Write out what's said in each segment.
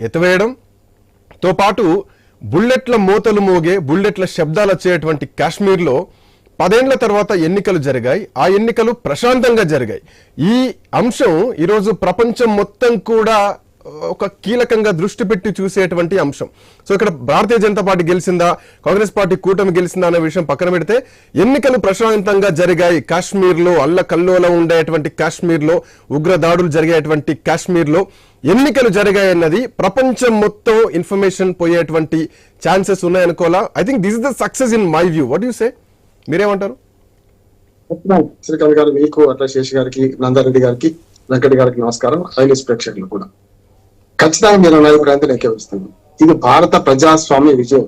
ఎత్తివేయడంతో పాటు బుల్లెట్ల మోతలు మోగే బుల్లెట్ల శబ్దాలు వచ్చేటువంటి కాశ్మీర్లో పదేండ్ల తర్వాత ఎన్నికలు జరిగాయి. ఆ ఎన్నికలు ప్రశాంతంగా జరిగాయి. ఈ అంశం ఈరోజు ప్రపంచం మొత్తం కూడా ఒక కీలకంగా దృష్టి పెట్టి చూసేటువంటి అంశం. సో ఇక్కడ భారతీయ జనతా పార్టీ గెలిచిందా? కాంగ్రెస్ పార్టీ కూటమి గెలిచిందా అనే విషయం పక్కన పెడితే ఎన్నికలు ప్రశాంతంగా జరిగాయి. కాశ్మీర్లో అల్ల కల్లోలం ఉండేటువంటి కాశ్మీర్లో ఉగ్ర దాడులు జరిగేటువంటి కాశ్మీర్లో ఎన్నికలు జరిగాయన్నది ప్రపంచం మొత్తం ఇన్ఫర్మేషన్ పోయేటువంటి chances ఉన్నాయనుకోవాలా I think this is the success in my view what you say మీరేమంటారు? శ్రీకాంత్ గారు మీకు అట్లా శేషి గారికి నందారెడ్డి గారికి వెంకట గారికి నమస్కారం. ఐఎస్ ప్రేక్షకులు కూడా. ఖచ్చితంగా మీరు అన్నది కూడా అంతే ఏకీభవిస్తాను ఇది భారత ప్రజాస్వామ్య విజయం.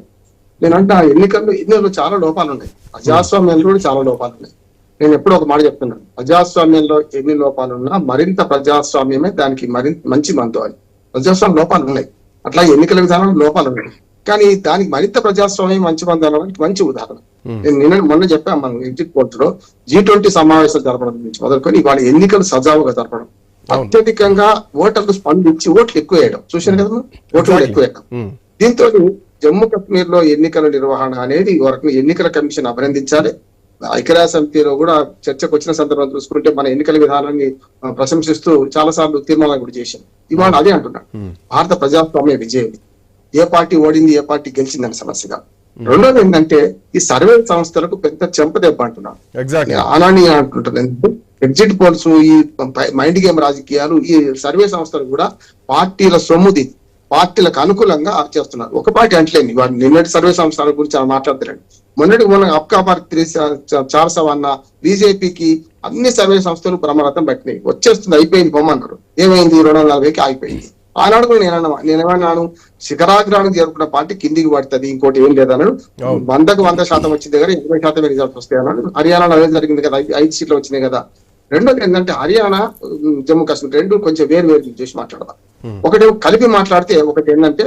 నేనంటే ఆ ఎన్నికల్లో ఎన్నికల్లో చాలా లోపాలు ఉన్నాయి ప్రజాస్వామ్యంలో కూడా చాలా లోపాలు ఉన్నాయి నేను ఎప్పుడో ఒక మాట చెప్తున్నాను. ప్రజాస్వామ్యంలో ఎన్ని లోపాలు ఉన్నా మరింత ప్రజాస్వామ్యమే దానికి మరింత మంచి మందు అని ప్రజాస్వామ్య లోపాలు ఉన్నాయి అట్లా ఎన్నికల విధానంలో లోపాలు ఉన్నాయి కానీ దానికి మరింత ప్రజాస్వామ్యం మంచి మందు అనడానికి మంచి ఉదాహరణ. నేను నిన్న మొన్న చెప్పాను మనం ఎగ్జిట్ పోల్స్లో జీ ట్వంటీ సమావేశాలు జరపడం నుంచి మొదలుకొని ఇవాళ ఎన్నికలు సజావుగా జరపడం. అత్యధికంగా ఓటర్లు స్పందించి ఓట్లు ఎక్కువ వేయడం చూశాను కదా? ఓట్లు ఎక్కువ వేయడం Hmm. దీంతో జమ్మూ కాశ్మీర్లో ఎన్నికల నిర్వహణ అనేది వరకు ఎన్నికల కమిషన్ అభినందించాలి. ఐక్యరాజ్య సమితిలో కూడా చర్చకు వచ్చిన సందర్భం చూసుకుంటే మన ఎన్నికల విధానాన్ని ప్రశంసిస్తూ చాలా సార్లు తీర్మానాలు కూడా చేశాం ఇవాళ అదే అంటున్నాను Hmm. భారత ప్రజాస్వామ్య విజయం. ఏ పార్టీ ఓడింది ఏ పార్టీ గెలిచిందని సమస్యగా. రెండోది ఏంటంటే ఈ సర్వే సంస్థలకు పెద్ద చెంపదెబ్బ అంటున్నాను అలాని అంటుంటుంది ఎగ్జిట్ పోల్స్ ఈ మైండ్ గేమ్ రాజకీయాలు ఈ సర్వే సంస్థలు కూడా పార్టీల సొమ్ముది పార్టీలకు అనుకూలంగా చేస్తున్నారు. ఒక పార్టీ అంటలేండి వాడు నిన్నటి సర్వే సంస్థల గురించి అలా మాట్లాడతారండి మొన్నటి మొన్న అప్కా పార్టీ చార్ సవన్న బీజేపీకి అన్ని సర్వే సంస్థలు బ్రహ్మరథం పట్టినాయి. వచ్చేస్తుంది అయిపోయింది పొమ్మన్నారు ఏమైంది? రెండు వందల నలభైకి ఆగిపోయింది. ఆనాడు కూడా నేను నేనేమన్నాను శిఖరాగ్రానికి చేరుకున్న పార్టీ కిందికి పడుతుంది ఇంకోటి ఏం లేదన్నాడు. వందకు వంద శాతం వచ్చింది దగ్గర ఇరవై శాతం రిజల్ట్స్ వస్తాయి అన్నాడు. హర్యానాలో అదే జరిగింది కదా ఐదు సీట్లు వచ్చినాయి కదా. రెండోది ఏంటంటే హర్యానా జమ్మూ కాశ్మీర్ రెండు కొంచెం వేరు వేరు చేసి మాట్లాడదాం. ఒకటి కలిపి మాట్లాడితే ఒకటి ఏంటంటే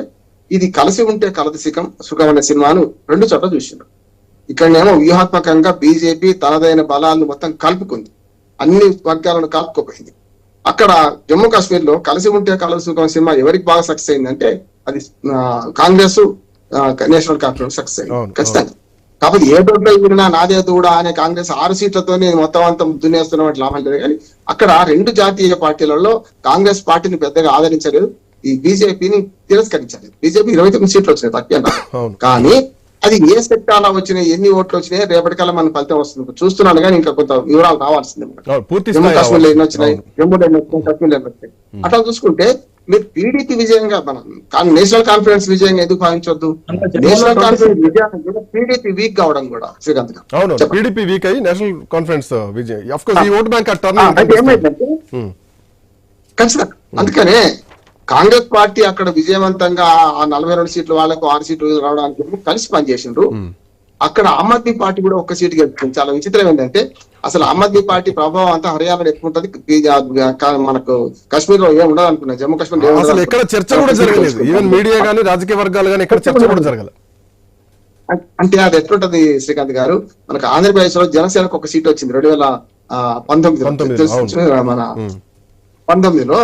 ఇది కలిసి ఉంటే కలది సుఖం సుఖం అనే సినిమాను రెండు చోట్ల చూసిండు ఇక్కడనేమో వ్యూహాత్మకంగా బీజేపీ తనదైన బలాలను మొత్తం కలుపుకుంది. అన్ని వర్గాలను కలుపుకోపోయింది అక్కడ జమ్మూ కాశ్మీర్లో కలిసి ఉంటే కలసి సుఖం సినిమా ఎవరికి బాగా సక్సెస్ అయిందంటే అది కాంగ్రెస్ నేషనల్ కాన్ఫరెన్స్ సక్సెస్ అయింది. ఖచ్చితంగా. కాబట్టి ఏ దొడ్లో విడినా నాదే దూడ అనే కాంగ్రెస్ ఆరు సీట్లతో నేను మొత్తం అంతా దున్నేస్తున్న లాభం లేదు కానీ అక్కడ రెండు జాతీయ పార్టీలలో కాంగ్రెస్ పార్టీని పెద్దగా ఆదరించలేదు. ఈ బీజేపీని తిరస్కరించలేదు. బీజేపీ ఇరవై తొమ్మిది సీట్లు వచ్చినాయి తక్కువ కానీ అది ఏ సెక్టార్లో వచ్చినాయి ఎన్ని ఓట్లు వచ్చినాయి రేపటికల్లా మన ఫలితం వస్తుంది. చూస్తున్నాను కానీ ఇంకా కొంత వివరాలు రావాల్సిందే జమ్మూ కాశ్మీర్లో ఎన్ని. వచ్చినాయి. జమ్మూలో ఎన్ని వచ్చినాయి కాశ్మీర్లో ఎన్ని వచ్చినాయి? అట్లా చూసుకుంటే మీరు టీడీపీ విజయంగా మనం కాన్- నేషనల్ కాన్ఫరెన్స్ విజయంగా ఎందుకు భావించొద్దు? నేషనల్ కాన్ఫరెన్స్ విజయాన్ని టీడీపీ వీక్ కావడం కూడా శ్రీకాంత్ గారు. అవును. టీడీపీ వీక్ అయ్యి నేషనల్ కాన్ఫరెన్స్ విజయ్. కోర్స్ ఈ ఓట్ బ్యాంక్ ఖచ్చితంగా. అందుకనే కాంగ్రెస్ పార్టీ అక్కడ విజయవంతంగా ఆ నలభై రెండు సీట్లు వాళ్ళకు ఆరు సీట్లు రావడానికి కలిసి పనిచేసిండ్రు. అక్కడ ఆమ్ ఆద్మీ పార్టీ కూడా ఒక సీటు గెలుచుకుంది చాలా విచిత్రం ఏంటంటే అసలు ఆమ్ ఆద్మీ పార్టీ ప్రభావం అంతా హర్యానాలో ఎక్కువ ఉంటది. మనకు కాశ్మీర్లో ఏం ఉండదు అనుకున్నా. జమ్మూ కాశ్మీర్ అసలు ఎక్కడ చర్చ కూడా జరగలేదు. ఈవెన్ మీడియా గానీ రాజకీయ వర్గాలు గానీ ఎక్కడ చర్చ కూడా జరగలేదు అంటే అది ఎట్లుంటది శ్రీకాంత్ గారు? మనకు ఆంధ్రప్రదేశ్లో జనసేనకు ఒక సీట్ వచ్చింది. రెండు వేల అవును. మన. పంతొమ్మిదిలో.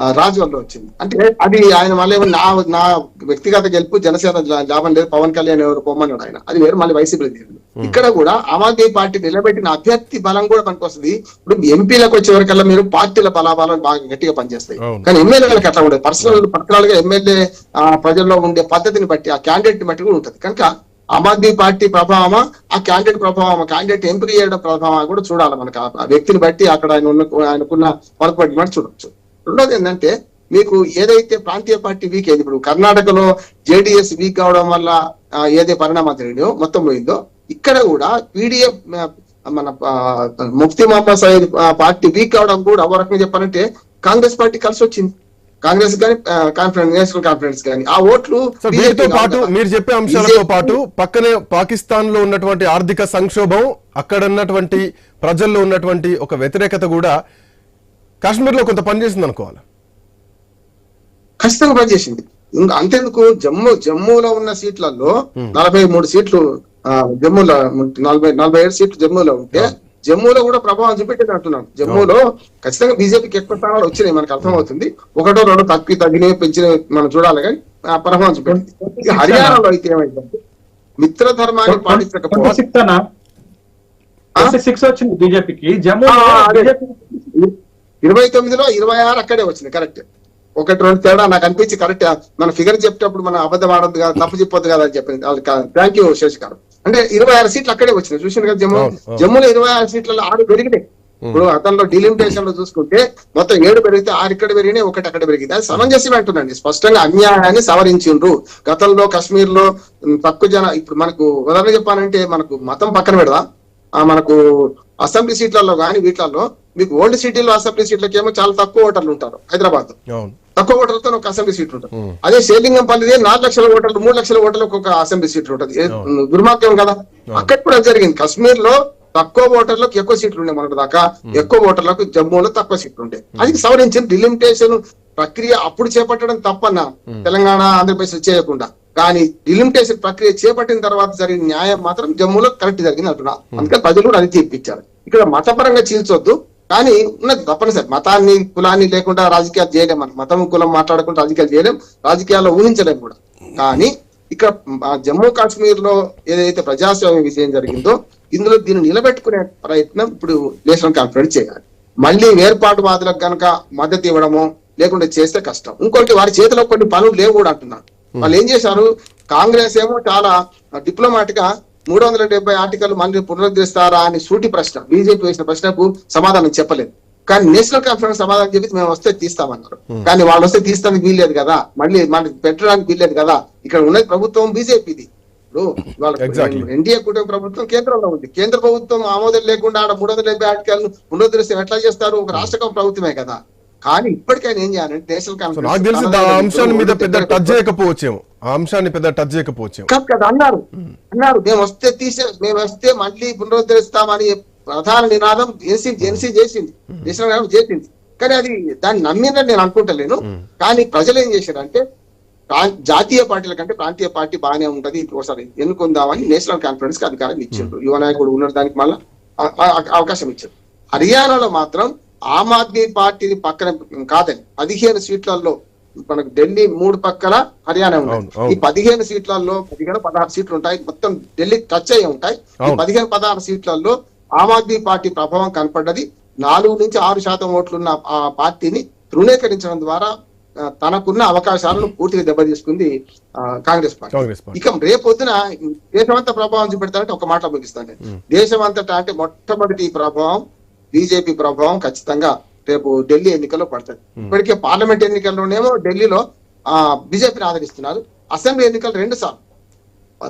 ఆ, రాజ్వల్లో వచ్చింది. అంటే అది ఆయన మళ్ళీ నా నా వ్యక్తిగత గెలుపు జనసేన లాభం లేదు పవన్ కళ్యాణ్ ఎవరు పొమ్మన్నాడు ఆయన. అది వేరు మళ్ళీ వైసీపీ ఇక్కడ కూడా ఆమ్ ఆద్మీ పార్టీ నిలబెట్టిన అభ్యర్థి బలం కూడా పనికొస్తుంది. ఇప్పుడు ఎంపీలకు వచ్చే వరకల్లా మీరు పార్టీల బలాబలం బాగా గట్టిగా పనిచేస్తాయి. కానీ ఎమ్మెల్యేలకు అట్లా ఉండదు. పర్సనల్ పర్సనల్గా ఎమ్మెల్యే ప్రజల్లో ఉండే పద్ధతిని బట్టి ఆ క్యాండిడేట్ బట్టి కూడా ఉంటుంది. కనుక ఆమ్ ఆద్మీ పార్టీ ప్రభావమా? ఆ క్యాండిడేట్ ప్రభావమా? క్యాండిడేట్ ఎంపిక చేయడం ప్రభావమా కూడా చూడాలి మనకు. ఆ- వ్యక్తిని బట్టి అక్కడ ఆయన ఉన్న ఆయనకున్న వర్క్ బట్టి చూడొచ్చు. రెండోది ఏంటంటే మీకు ఏదైతే ప్రాంతీయ పార్టీ వీక్ అయింది ఇప్పుడు కర్ణాటకలో జేడిఎస్ వీక్ అవడం వల్ల ఏదే పరిణామం జరిగిందో మొత్తం పోయిందో ఇక్కడ కూడా పీడిఎఫ్ మన ఆ, ముఫ్తీ మహమ్మద్ సయీద్ పార్టీ వీక్ అవడం కూడా ఒక రకంగా చెప్పాలంటే కాంగ్రెస్ పార్టీ కలిసి వచ్చింది కాంగ్రెస్ కానీ కాన్ఫరెన్స్ నేషనల్ కాన్ఫరెన్స్ కానీ ఆ ఓట్లు వీటితో పాటు. మీరు చెప్పే అంశాలతో పాటు పక్కనే పాకిస్తాన్లో ఉన్నటువంటి ఆర్థిక సంక్షోభం అక్కడ ఉన్నటువంటి ప్రజల్లో ఉన్నటువంటి ఒక వ్యతిరేకత కూడా కాశ్మీర్లో కొంత పనిచేసింది అనుకోవాలి? ఖచ్చితంగా పనిచేసింది. ఇంకా అంతేందుకు? జమ్మూ జమ్మూలో ఉన్న సీట్లలో నలభై మూడు సీట్లు జమ్మూలో నలభై నలభై ఏడు సీట్లు జమ్మూలో ఉంటే జమ్మూలో కూడా ప్రభావం చూపెట్టింది అంటున్నాను. జమ్మూలో ఖచ్చితంగా బీజేపీకి ఎక్కువ స్థానాలు వచ్చినాయి మనకు అర్థమవుతుంది. ఒకటో రెండో తక్కువ తగ్గినవి పెంచినవి మనం చూడాలి కానీ ఆ ప్రభావం చూపెట్టింది. హర్యానాలో అయితే ఏమైందంటే మిత్ర ధర్మాన్ని పాటించకపోతే సిక్స్ వచ్చింది బీజేపీకి. జమ్మూ ఇరవై తొమ్మిదిలో ఇరవై ఆరు అక్కడే వచ్చింది కరెక్ట్. ఒకటి రెండు తేడా నాకు అనిపించి కరెక్ట్. మన ఫిగర్ చెప్పేటప్పుడు మనం అబద్ధం ఆడద్దు కదా తప్పు చెప్పొద్దు కదా అని చెప్పింది థ్యాంక్ యూ శేష్ గారు. అంటే ఇరవై ఆరు సీట్లు అక్కడే వచ్చినాయి. చూసాను కదా జమ్మూ. జమ్మూలో ఇరవై ఆరు సీట్లలో ఆరు పెరిగినాయి. ఇప్పుడు అతనిలో డిలిమిటేషన్లో చూసుకుంటే మొత్తం ఏడు పెరిగితే ఆరు ఇక్కడ పెరిగినాయి ఒకటి అక్కడ పెరిగింది. అది సమంజసం అంటున్నాండి. స్పష్టంగా అన్యాయాన్ని సవరించిండ్రు. గతంలో కాశ్మీర్లో తక్కువ జన ఇప్పుడు మనకు ఉదాహరణ చెప్పాలంటే మనకు మతం పక్కన పెడదాం? ఆ మనకు అసెంబ్లీ సీట్లలో కానీ వీటిలలో మీకు ఓల్డ్ సిటీలో అసెంబ్లీ సీట్లకి ఏమో చాలా తక్కువ ఓటర్లు ఉంటారు హైదరాబాద్ తక్కువ ఓటర్లతో ఒక అసెంబ్లీ సీట్ ఉంటుంది. అదే షేలింగంపల్లిదే నాలుగు లక్షల ఓటర్లు మూడు లక్షల ఓటర్లకు ఒక అసెంబ్లీ సీట్ ఉంటుంది. దుర్మార్గం కదా? అక్కడ కూడా జరిగింది. కశ్మీర్లో తక్కువ ఓటర్లకు ఎక్కువ సీట్లు ఉండే మనకు దాకా ఎక్కువ ఓటర్లకు జమ్మూలో తక్కువ సీట్లు ఉండే. అది సవరించిన డిలిమిటేషన్ ప్రక్రియ అప్పుడు చేపట్టడం తప్పన్న తెలంగాణ ఆంధ్రప్రదేశ్ చేయకుండా. కానీ డిలిమిటేషన్ ప్రక్రియ చేపట్టిన తర్వాత జరిగిన న్యాయం మాత్రం జమ్మూలో కరెక్ట్ జరిగింది అంటున్నా. అందుకని ప్రజలు కూడా అది తీర్పిచ్చారు. ఇక్కడ మతపరంగా చీల్చొద్దు. కానీ ఉన్నది తప్పనిసరి మతాన్ని కులాన్ని లేకుండా రాజకీయాలు చేయలేం మనం. మతం కులం మాట్లాడకుండా రాజకీయాలు చేయలేం రాజకీయాల్లో ఊహించలేం కూడా. కానీ ఇక్కడ జమ్మూ కాశ్మీర్లో ఏదైతే ప్రజాస్వామ్య విజయం జరిగిందో ఇందులో దీన్ని నిలబెట్టుకునే ప్రయత్నం ఇప్పుడు నేషనల్ కాన్ఫరెన్స్ చేయాలి. మళ్ళీ వేర్పాటువాదులకు కనుక మద్దతు ఇవ్వడము లేకుండా చేస్తే కష్టం. ఇంకొకటి వారి చేతిలో కొన్ని పనులు లేవు కూడా అంటున్నారు. వాళ్ళు ఏం చేశారు? కాంగ్రెస్ ఏమో చాలా డిప్లొమాటిక్గా మూడు వందల డెబ్బై ఆర్టికల్ మళ్ళీ పునరుద్ధరిస్తారా అని సూటి ప్రశ్న బీజేపీ వేసిన ప్రశ్నకు సమాధానం చెప్పలేదు. కానీ నేషనల్ కాన్ఫరెన్స్ సమాధానం చెప్పి మేము వస్తే తీస్తామన్నారు. కానీ వాళ్ళు వస్తే తీస్తానికి వీల్లేదు కదా. మళ్ళీ మనకి పెట్టడానికి వీల్లేదు కదా. ఇక్కడ ఉన్నది ప్రభుత్వం బీజేపీది. ఇప్పుడు. వాళ్ళ ఎన్డీఏ కూటమి ప్రభుత్వం కేంద్రంలో ఉంది. కేంద్ర ప్రభుత్వం ఆమోదం లేకుండా ఆడ మూడు వందల డెబ్బై ఆర్టికల్ పునరుద్ధరిస్తే ఎట్లా చేస్తారు? ఒక రాష్ట్ర ప్రభుత్వమే కదా. కానీ ఇప్పటికైనా ఏం చేయాలంటే నేషనల్ సో నాకు తెలిసి ఆ అంశాన్ని మీద పెద్ద టచ్ చేయకపోవచ్చేమో. ఆ అంశాన్ని పెద్ద టచ్ కాదు కదా అన్నారు. అన్నారు. మేము వస్తే తీసే మేము వస్తే మళ్ళీ పునరుద్ధరిస్తామని ప్రధాన నినాదం ఎన్సీ ఎన్సీ చేసింది. నేషనల్ కాంగ్రెస్ చేసింది. కానీ అది దాన్ని నమ్మిందని నేను అనుకుంటలేను. కానీ ప్రజలు ఏం చేశారంటే జాతీయ పార్టీల కంటే ప్రాంతీయ పార్టీ బాగానే ఉంటది ఒకసారి ఎన్నుకుందామని నేషనల్ కాన్ఫరెన్స్కి అధికారం ఇచ్చిండ్రు. యువ నాయకుడు ఉన్న దానికి మళ్ళీ అవకాశం ఇచ్చారు. హర్యానాలో మాత్రం ఆమ్ ఆద్మీ పార్టీని పక్కన కాదని పదిహేను సీట్లలో మనకు ఢిల్లీ మూడు పక్కల హర్యానా ఉన్నాయి. ఈ పదిహేను సీట్లలో పదిహేను పదహారు సీట్లు ఉంటాయి. మొత్తం ఢిల్లీ టచ్ అయ్యి ఉంటాయి. ఈ. పదిహేను పదహారు సీట్లలో ఆమ్ ఆద్మీ పార్టీ ప్రభావం కనపడ్డది. నాలుగు నుంచి ఆరు శాతం ఓట్లున్న ఆ పార్టీని తృణీకరించడం ద్వారా తనకున్న అవకాశాలను పూర్తిగా దెబ్బతీసుకుంది ఆ, కాంగ్రెస్ పార్టీ. ఇక రేపొద్దున దేశమంతా ప్రభావం చూపెడతారంటే ఒక మాట ముగిస్తాను. దేశమంతటా అంటే మొట్టమొదటి ప్రభావం బీజేపీ ప్రభావం ఖచ్చితంగా రేపు ఢిల్లీ ఎన్నికల్లో పడుతుంది. ఇప్పటికే పార్లమెంట్ ఎన్నికల్లోనేమో ఢిల్లీలో ఆ బీజేపీని ఆదరిస్తున్నారు. అసెంబ్లీ ఎన్నికలు రెండు సార్లు.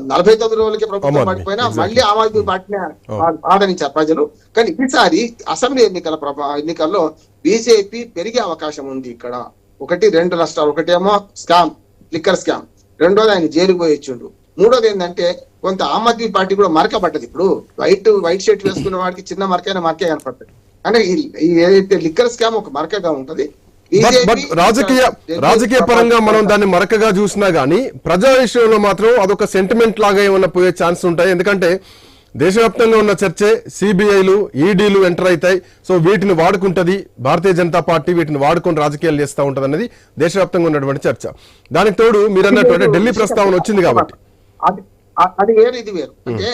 నలభై తొమ్మిది రోజులకి ప్రభుత్వం పడిపోయినా. మళ్ళీ ఆమ్ ఆద్మీ పార్టీని ఆ- ఆదరించారు ప్రజలు. కానీ ఈసారి అసెంబ్లీ ఎన్నికల ఎన్నికల్లో బీజేపీ పెరిగే అవకాశం ఉంది ఇక్కడ. ఒకటి రెండు నష్టాలు ఒకటేమో స్కామ్ లిక్కర్ స్కామ్. రెండోది ఆయన జైలుకు పోయి ఇచ్చిండు మూడోది ఏంటంటే కొంత ఆమ్ ఆద్మీ పార్టీ కూడా మరకబడ్డది ఇప్పుడు. వైట్ వైట్ షర్ట్ వేసుకున్న వాడికి చిన్న మరకైన మరకే కనపడుతుంది. అంటే ఏదైతే లిక్కర్ స్కామ్ ఒక మరకగా ఉంటది రాజకీయ రాజకీయ పరంగా మనం దాన్ని మరకగా చూసినా గానీ ప్రజా విషయంలో మాత్రం అదొక సెంటిమెంట్ లాగా ఏమన్నా పోయే ఛాన్స్ ఉంటాయి. ఎందుకంటే దేశవ్యాప్తంగా ఉన్న చర్చే సిబిఐలు ఈడీలు ఎంటర్ అవుతాయి. సో వీటిని వాడుకుంటది భారతీయ జనతా పార్టీ వీటిని వాడుకొని రాజకీయాలు చేస్తూ ఉంటది అనేది దేశవ్యాప్తంగా ఉన్నటువంటి చర్చ. దానికి తోడు మీరు అన్నట్టు అంటే ఢిల్లీ ప్రస్తావన వచ్చింది కాబట్టి. అది వేరు ఇది వేరు. అంటే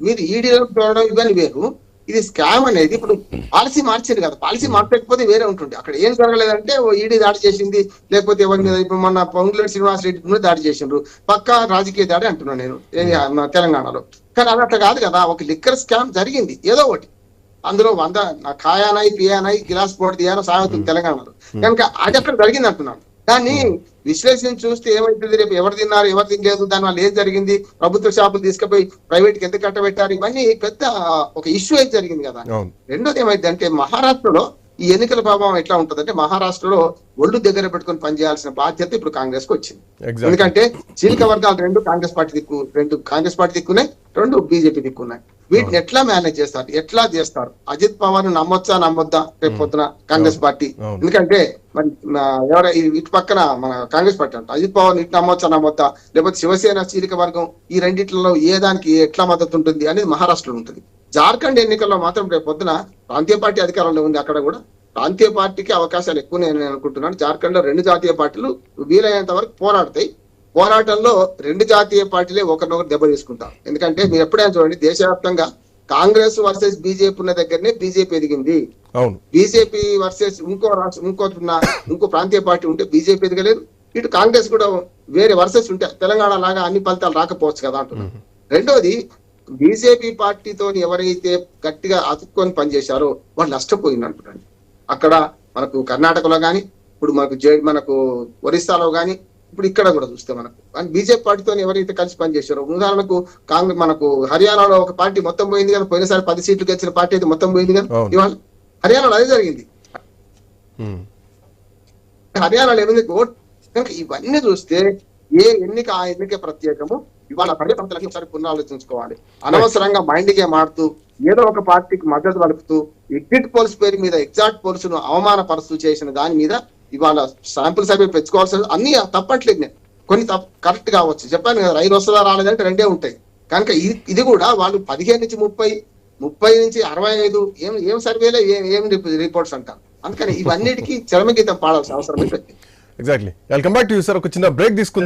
మీరు ఈడీలో చూడడం ఇవన్నీ వేరు. ఇది స్కామ్ అనేది ఇప్పుడు పాలసీ మార్చారు కదా పాలసీ మార్చకపోతే వేరే ఉంటుంది. అక్కడ ఏం జరగలేదంటే ఓ ఈడీ దాడి చేసింది లేకపోతే ఎవరి మీద ఇప్పుడు మొన్న పొంగులేటి శ్రీనివాస్ రెడ్డి మీద దాడి చేసిండ్రు. పక్కా రాజకీయ దాడి అంటున్నాను నేను మన తెలంగాణలో. కానీ అది అట్లా కాదు కదా ఒక లిక్కర్ స్కామ్ జరిగింది ఏదో ఒకటి. అందులో వంద నా ఖాయానాయి పియానాయి గిలాస్ పోటీ తీయానో సాగుతుంది తెలంగాణలో. కనుక అది అక్కడ జరిగింది అంటున్నాను. దాన్ని విశ్లేషించి చూస్తే ఏమైతుంది? రేపు ఎవరు తిన్నారు? ఎవరు తినలేదు? దాని వల్ల ఏం జరిగింది? ప్రభుత్వ షాపులు తీసుకుపోయి ప్రైవేట్కి ఎందుకు కట్టబెట్టారు? ఇవన్నీ పెద్ద ఒక ఇష్యూ అయితే జరిగింది కదా. రెండోది ఏమైంది అంటే మహారాష్ట్రలో ఈ ఎన్నికల ప్రభావం ఎట్లా ఉంటుందంటే మహారాష్ట్రలో ఒళ్ళు దగ్గర పెట్టుకొని పనిచేయాల్సిన బాధ్యత ఇప్పుడు కాంగ్రెస్కు వచ్చింది ఎందుకంటే చీలిక వర్గాలు రెండు కాంగ్రెస్ పార్టీ దిక్కు రెండు కాంగ్రెస్ పార్టీ దిక్కున్నాయి రెండు బీజేపీ దిక్కున్నాయి. వీటిని ఎట్లా మేనేజ్ చేస్తారు? ఎట్లా చేస్తారు? అజిత్ పవార్ నమ్మొచ్చా నమ్మొద్దా? రేపు పొద్దున కాంగ్రెస్ పార్టీ. ఎందుకంటే మరి ఎవర ఇటు పక్కన మన కాంగ్రెస్ పార్టీ అంట. అజిత్ పవార్ ఇటు నమ్మొచ్చా నమ్మొద్దా? లేకపోతే శివసేన చీలిక వర్గం ఈ రెండిట్లలో ఏ దానికి ఎట్లా మద్దతు ఉంటుంది అనేది మహారాష్ట్రలో ఉంటుంది. జార్ఖండ్ ఎన్నికల్లో మాత్రం రేపు పొద్దున ప్రాంతీయ పార్టీ అధికారంలో ఉంది అక్కడ కూడా. ప్రాంతీయ పార్టీకి అవకాశాలు ఎక్కువ నేను అనుకుంటున్నాను. జార్ఖండ్లో రెండు జాతీయ పార్టీలు వీలైనంత వరకు పోరాడతాయి. పోరాటంలో రెండు జాతీయ పార్టీలే ఒకరినొకరు దెబ్బ తీసుకుంటారు. ఎందుకంటే మీరు ఎప్పుడైనా చూడండి దేశవ్యాప్తంగా కాంగ్రెస్ వర్సెస్ బీజేపీ ఉన్న దగ్గరనే బీజేపీ ఎదిగింది. బీజేపీ వర్సెస్ ఇంకో రాష్ట్ర ఇంకో ఇంకో ప్రాంతీయ పార్టీ ఉంటే బీజేపీ ఎదగలేదు. ఇటు కాంగ్రెస్ కూడా వేరే వర్సెస్ ఉంటే తెలంగాణ లాగా అన్ని ఫలితాలు రాకపోవచ్చు కదా అంటున్నాను రెండోది బీజేపీ పార్టీతో ఎవరైతే గట్టిగా అతుక్కొని పనిచేశారో వాళ్ళు నష్టపోయింది అంటున్నాను అక్కడ మనకు కర్ణాటకలో గాని ఇప్పుడు మనకు జే మనకు ఒరిస్సాలో గాని ఇప్పుడు ఇక్కడ కూడా చూస్తే మనకు. అండ్ బీజేపీ పార్టీతో ఎవరైతే కలిసి పనిచేశారో ఉదాహరణకు కాంగ్రెస్ మనకు హర్యానాలో ఒక పార్టీ మొత్తం పోయింది కదా పోయినసారి పది సీట్లు గెలిచిన పార్టీ అయితే మొత్తం పోయింది అవును. ఇవాళ హర్యానాలో అదే జరిగింది. హర్యానాలో ఏమైంది? ఓట్ కనుక ఇవన్నీ చూస్తే ఏ ఎన్నిక ఆ ఎన్నిక ప్రత్యేకము? ఇవాళ ప్రజలందరికీ ఒకసారి పునరాలోచించుకోవాలి. అనవసరంగా మైండ్ గేమ్ ఆడుతూ ఏదో ఒక పార్టీకి మద్దతు పలుకుతూ ఎగ్జిట్ పోల్స్ పేరు మీద ఎగ్జాక్ట్ పోల్స్ను అవమానపరుస్తూ చేసిన దాని మీద ఇవాళ శాంపుల్ సర్వే పెంచుకోవాల్సిన అన్ని తప్పట్లేదు నేను. కొన్ని తప్ప కరెక్ట్ కావచ్చు. చెప్పాను కదా రైలు వస్తుందా రాలేదంటే రెండే ఉంటాయి. కనుక ఇది ఇది కూడా వాళ్ళు పదిహేను నుంచి ముప్పై ముప్పై నుంచి అరవై ఐదు ఏం ఏం సర్వేలో ఏం ఏం రిపోర్ట్స్ అంటారు. అందుకని ఇవన్నిటికీ చరమగీతం పాడాల్సిన అవసరం exactly welcome back to sir ఒక చిన్న బ్రేక్ తీసుకుందాం.